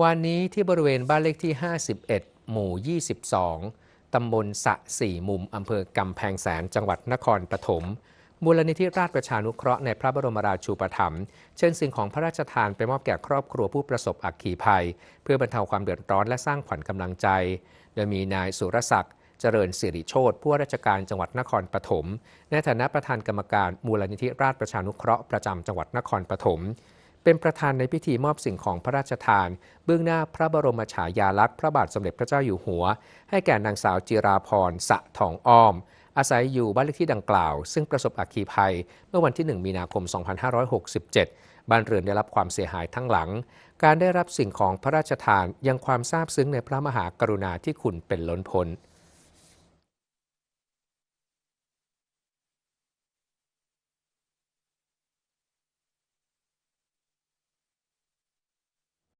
วันนี้ที่บริเวณบ้านเลขที่ 51 หมู่ 22 ตำบลสะสี่มุม อำเภอกำแพงแสน จังหวัดนครปฐม มูลนิธิราชประชานุเคราะห์ในพระบรมราชูปถัมภ์เช่นสิ่งของพระราชทานไปมอบแก่ครอบครัวผู้ประสบอัคคีภัย เพื่อบรรเทาความเดือดร้อนและสร้างขวัญกำลังใจ โดยมีนายสุรศักดิ์เจริญสิริโชตผู้ราชการจังหวัดนครปฐมในฐานะประธานกรรมการมูลนิธิราชประชานุเคราะห์ประจำจังหวัดนครปฐม เป็นประธานในพิธีมอบสิ่งของพระราชทาน เบื้องหน้าพระบรมฉายาลักษณ์พระบาทสมเด็จพระเจ้าอยู่หัว ให้แก่นางสาวจิราพรสะทองอ้อม อาศัยอยู่บ้านเลขที่ดังกล่าว ซึ่งประสบอัคคีภัย เมื่อวันที่ 1 มีนาคม 2567 บ้านเรือนได้รับความเสียหายทั้งหลัง การได้รับสิ่งของพระราชทานยังความซาบซึ้งในพระมหากรุณาธิคุณเป็นล้นพ้น